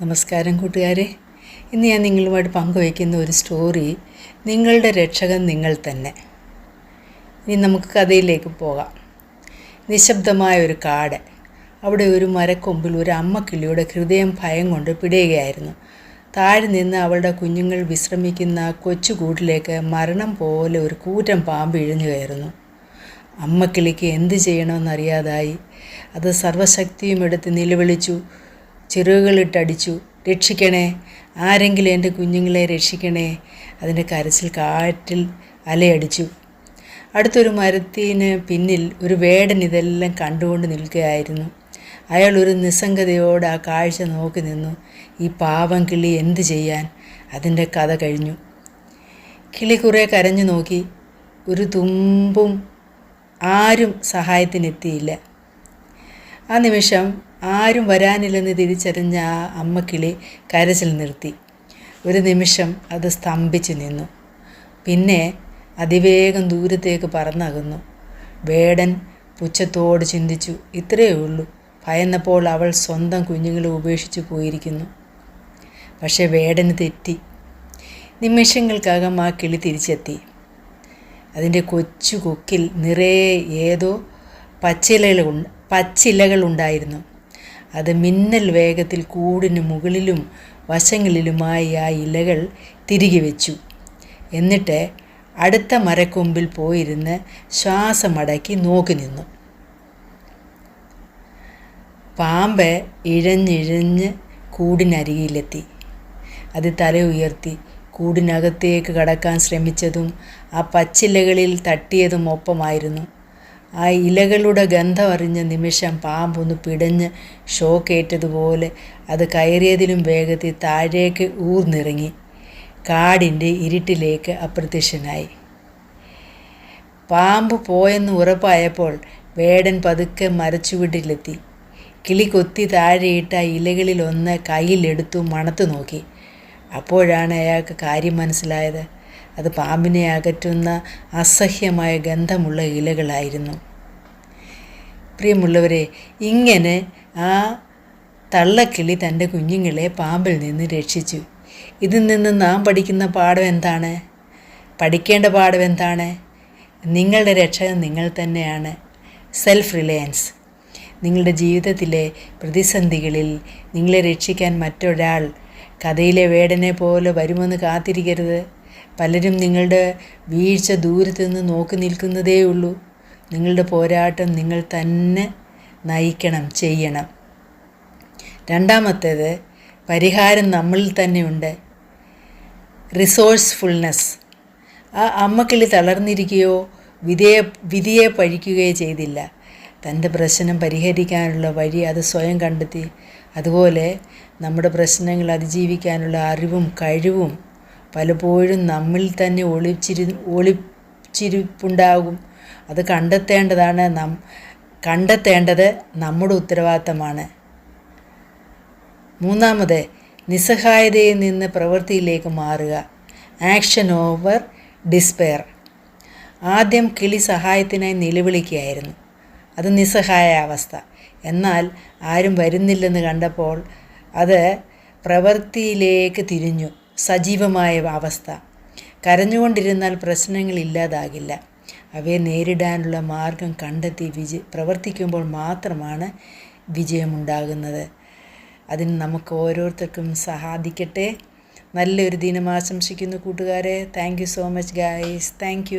നമസ്കാരം കൂട്ടുകാരെ. ഇന്ന് ഞാൻ നിങ്ങളുമായിട്ട് പങ്കുവയ്ക്കുന്ന ഒരു സ്റ്റോറി നിങ്ങളുടെ രക്ഷകൻ നിങ്ങൾ തന്നെ. ഇനി നമുക്ക് കഥയിലേക്ക് പോകാം. നിശബ്ദമായ ഒരു കാട്. അവിടെ ഒരു മരക്കൊമ്പിൽ ഒരു അമ്മ കിളിയുടെ ഹൃദയം ഭയം കൊണ്ട് പിടയുകയായിരുന്നു. താഴെ നിന്ന് അവളുടെ കുഞ്ഞുങ്ങൾ വിശ്രമിക്കുന്ന കൊച്ചുകൂട്ടിലേക്ക് മരണം പോലെ ഒരു കൂറ്റൻ പാമ്പ് ഇഴഞ്ഞു കയറുന്നു. അമ്മക്കിളിക്ക് എന്ത് ചെയ്യണമെന്നറിയാതായി. അത് സർവശക്തിയും എടുത്ത് നിലവിളിച്ചു. ചിറകുകളിട്ടടിച്ചു രക്ഷിക്കണേ. ആരെങ്കിലും എന്റെ കുഞ്ഞുങ്ങളെ രക്ഷിക്കണേ. അതിന്റെ കരച്ചിൽ കാറ്റിൽ അലയടിച്ചു. അടുത്തൊരു മരത്തിന് പിന്നിൽ ഒരു വേടൻ ഇതെല്ലാം കണ്ടുകൊണ്ട് നിൽക്കുകയായിരുന്നു. അയാൾ ഒരു നിസ്സംഗതയോടെ ആ കാഴ്ച നോക്കി നിന്നു. ഈ പാവം കിളി എന്തു ചെയ്യാൻ? അതിന്റെ കഥ കഴിഞ്ഞു. കിളി കുറേ കരഞ്ഞു നോക്കി. ഒരു തുമ്പും ആരും സഹായത്തിനെത്തിയില്ല. ആ നിമിഷം ആരും വരാനില്ലെന്ന് തിരിച്ചറിഞ്ഞ ആ അമ്മക്കിളി കരച്ചിൽ നിർത്തി. ഒരു നിമിഷം അത് സ്തംഭിച്ചു നിന്നു. പിന്നെ അതിവേഗം ദൂരത്തേക്ക് പറന്നകന്നു. വേടൻ പുച്ഛത്തോട് ചിന്തിച്ചു ഇത്രയേ ഉള്ളൂ. ഭയന്നപ്പോൾ അവൾ സ്വന്തം കുഞ്ഞുങ്ങളെ ഉപേക്ഷിച്ചു പോയിരിക്കുന്നു. പക്ഷേ വേടന് തെറ്റി. നിമിഷങ്ങൾക്കകം ആ കിളി തിരിച്ചെത്തി. അതിന്റെ കൊച്ചു കൊക്കിൽ നിറയെ ഏതോ പച്ചിലകൾ പച്ചിലകൾ ഉണ്ടായിരുന്നു അത് മിന്നൽ വേഗത്തിൽ കൂടിന് മുകളിലും വശങ്ങളിലുമായി ആ ഇലകൾ തിരികെ വെച്ചു. എന്നിട്ട് അടുത്ത മരക്കൊമ്പിൽ പോയിരുന്ന് ശ്വാസമടക്കി നോക്കി നിന്നു. പാമ്പ് ഇഴഞ്ഞിഴഞ്ഞ് കൂടിനരികിലെത്തി. അത് തല ഉയർത്തി കൂടിനകത്തേക്ക് കടക്കാൻ ശ്രമിച്ചതും ആ പച്ചിലകളിൽ തട്ടിയതും ഒപ്പമായിരുന്നു. ആ ഇലകളുടെ ഗന്ധം അറിഞ്ഞ നിമിഷം പാമ്പൊന്ന് പിടഞ്ഞ് ഷോക്കേറ്റതുപോലെ അത് കയറിയതിലും വേഗത്തിൽ താഴേക്ക് ഊർന്നിറങ്ങി. കാടിന്റെ ഇരുട്ടിലേക്ക് അപ്രത്യക്ഷനായി. പാമ്പ് പോയെന്ന് ഉറപ്പായപ്പോൾ വേടൻ പതുക്കെ മരച്ചുവീട്ടിലെത്തി. കിളി കൊത്തി താഴെയിട്ട ഇലകളിലൊന്ന് കയ്യിലെടുത്തു മണത്തു നോക്കി. അപ്പോഴാണ് അയാൾക്ക് കാര്യം മനസ്സിലായത്. അത് പാമ്പിനെ അകറ്റുന്ന അസഹ്യമായ ഗന്ധമുള്ള ഇലകളായിരുന്നു. പ്രിയമുള്ളവരെ ഇങ്ങനെ ആ തള്ളക്കിളി തന്റെ കുഞ്ഞുങ്ങളെ പാമ്പിൽ നിന്ന് രക്ഷിച്ചു. ഇതിൽ നിന്ന് നാം പഠിക്കുന്ന പാഠം എന്താണ് പഠിക്കേണ്ട പാഠം എന്താണ് നിങ്ങളുടെ രക്ഷകൻ നിങ്ങൾ തന്നെയാണ്. സെൽഫ് റിലയൻസ് നിങ്ങളുടെ ജീവിതത്തിലെ പ്രതിസന്ധികളിൽ നിങ്ങളെ രക്ഷിക്കാൻ മറ്റൊരാൾ കഥയിലെ വേടനെ പോലെ വരുമെന്ന് കാത്തിരിക്കരുത്. പലരും നിങ്ങളുടെ വീഴ്ച ദൂരത്തു നിന്ന് നോക്കി നിൽക്കുന്നതേ ഉള്ളൂ. നിങ്ങളുടെ പോരാട്ടം നിങ്ങൾ തന്നെ നയിക്കണം ചെയ്യണം. രണ്ടാമത്തേത് പരിഹാരം നമ്മളിൽ തന്നെയുണ്ട്. റിസോഴ്സ്ഫുൾനെസ് ആ അമ്മക്കിളി തളർന്നിരിക്കുകയോ വിധയെ വിധിയെ പഴിക്കുകയോ ചെയ്തില്ല. തന്റെ പ്രശ്നം പരിഹരിക്കാനുള്ള വഴി അത് സ്വയം കണ്ടെത്തി. അതുപോലെ നമ്മുടെ പ്രശ്നങ്ങൾ അതിജീവിക്കാനുള്ള അറിവും കഴിവും പലപ്പോഴും നമ്മിൽ തന്നെ ഒളിച്ചിരി ഒളിച്ചിരിപ്പുണ്ടാകും. അത് കണ്ടെത്തേണ്ടതാണ് നാം കണ്ടെത്തേണ്ടത് നമ്മുടെ ഉത്തരവാദിത്തമാണ്. മൂന്നാമത് നിസ്സഹായതയിൽ നിന്ന് പ്രവൃത്തിയിലേക്ക് മാറുക. ആക്ഷൻ ഓവർ ഡിസ്പെയർ ആദ്യം കിളി സഹായത്തിനായി നിലവിളിക്കുകയായിരുന്നു. അത് നിസ്സഹായ അവസ്ഥ. എന്നാൽ ആരും വരുന്നില്ലെന്ന് കണ്ടപ്പോൾ അത് പ്രവൃത്തിയിലേക്ക് തിരിഞ്ഞു. സജീവമായ അവസ്ഥ. കരഞ്ഞുകൊണ്ടിരുന്നാൽ പ്രശ്നങ്ങൾ ഇല്ലാതാകില്ല. അവയെ നേരിടാനുള്ള മാർഗം കണ്ടെത്തി വിജയ പ്രവർത്തിക്കുമ്പോൾ മാത്രമാണ് വിജയമുണ്ടാകുന്നത്. അതിന് നമുക്ക് ഓരോരുത്തർക്കും സഹായിക്കട്ടെ നല്ലൊരു ദിനം ആശംസിക്കുന്നു കൂട്ടുകാരെ. Thank so much guys thank